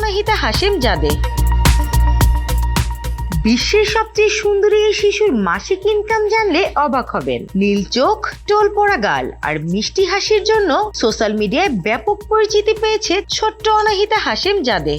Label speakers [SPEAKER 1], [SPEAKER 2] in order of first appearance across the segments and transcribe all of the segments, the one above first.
[SPEAKER 1] Anahita Hashem জাদে। বিশ্বের সবচেয়ে সুন্দরী এই শিশুর মাসিক ইনকাম জানলে অবাক হবেন। নীল চোখ, টোল পড়া গাল আর মিষ্টি হাসির জন্য সোশ্যাল মিডিয়ায় ব্যাপক পরিচিতি পেয়েছে ছোট্ট অনাহিতা হাসেম জাদে।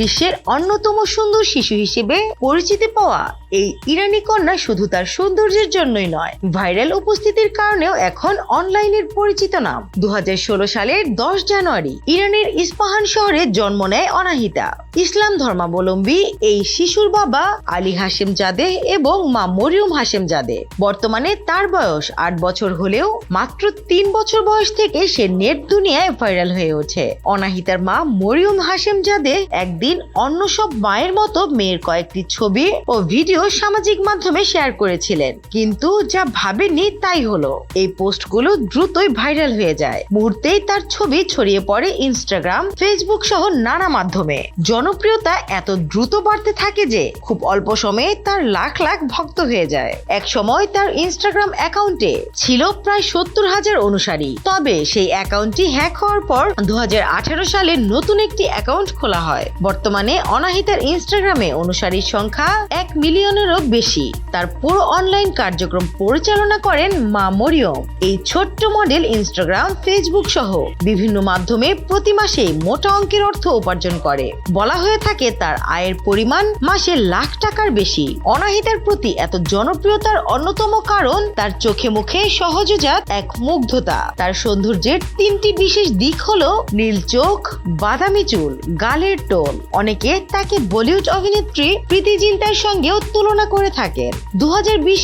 [SPEAKER 1] বিশ্বের অন্যতম সুন্দর শিশু হিসেবে পরিচিতি পাওয়া এই ইরানি কন্যা শুধু তার সৌন্দর্যের জন্যই নয়, ভাইরাল উপস্থিতির কারণেও এখন অনলাইনের পরিচিত নাম। দু হাজার ষোলো সালের দশ জানুয়ারি, ইরানের ইস্পাহান শহরে জন্ম নেয় অনাহিতা। ইসলাম ধর্মাবলম্বী এই শিশুর বাবা আলী হাশেম জাদে এবং মা মরিয়ম হাশেম জাদে। বর্তমানে তার বয়স আট বছর হলেও মাত্র তিন বছর বয়স থেকে সে নেট দুনিয়ায় ভাইরাল হয়ে ওঠে। অনাহিতার মা মরিয়ম হাশেম জাদে একদিন অন্য সব মায়ের মতো মেয়ের কয়েকটি ছবি ও ভিডিও সামাজিক মাধ্যমে শেয়ার করেছিলেন, কিন্তু যা ভাবেনি তাই হলো। এই পোস্টগুলো দ্রুতই ভাইরাল হয়ে যায়। মুহূর্তেই তার ছবি ছড়িয়ে পড়ে ইনস্টাগ্রাম ফেসবুক সহ নানা মাধ্যমে। জনপ্রিয়তা এত দ্রুত বাড়তে থাকে যে, খুব অল্প সময়ে তার লাখ লাখ ভক্ত হয়ে যায়। এক সময় তার ইনস্টাগ্রাম অ্যাকাউন্টে ছিল প্রায় সত্তর হাজার অনুসারী। তবে সেই অ্যাকাউন্টটি হ্যাক হওয়ার পর দু হাজার আঠারো সালে নতুন একটি অ্যাকাউন্ট খোলা হয়। বর্তমানে অনাহিতার ইনস্টাগ্রামে অনুসারীর সংখ্যা এক মিলিয়নেরও বেশি। তার পুরো অনলাইন কার্যক্রম পরিচালনা করেন মা মরিয়ম। এই ছোট্ট মডেল ইনস্টাগ্রাম ফেসবুক সহ বিভিন্ন মাধ্যমে প্রতি মাসেই মোটা অঙ্কের অর্থ উপার্জন করে। বলা হয়ে থাকে তার আয়ের পরিমাণ মাসে লাখ টাকার বেশি। অনাহিতার প্রতি এত জনপ্রিয়তার অন্যতম কারণ তার চোখে মুখে সহজজাত এক মুগ্ধতা। তার সৌন্দর্যের তিনটি বিশেষ দিক হলো নীল চোখ, বাদামি চুল, গালের টোন। অনেকে তাকে বলিউড অভিনেত্রী প্রীতি জিন্তার সঙ্গেও তুলনা করে থাকেন। দু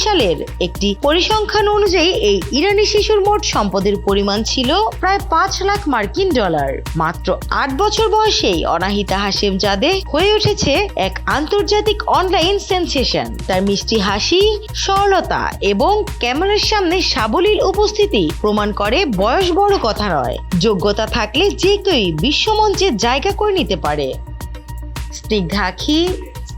[SPEAKER 1] সালের একটি পরিসংখ্যান অনুযায়ী এই ইরানি শিশুর মোট সম্পদের পরিমাণ ছিল প্রায় পাঁচ লাখ মার্কিন ডলার। মাত্র আট বছর বয়সেই অনাহিতা হাসেম জাদে হয়ে উঠেছে এক আন্তর্জাতিক অনলাইন সেন্সেশন। তার মিষ্টি হাসি, সরলতা এবং ক্যামেরার সামনে সাবলীল উপস্থিতি প্রমাণ করে বয়স বড় কথা নয়। যোগ্যতা থাকলে যে কেউই বিশ্বমঞ্চে জায়গা করে নিতে পারে। স্নিগ্ধা আখি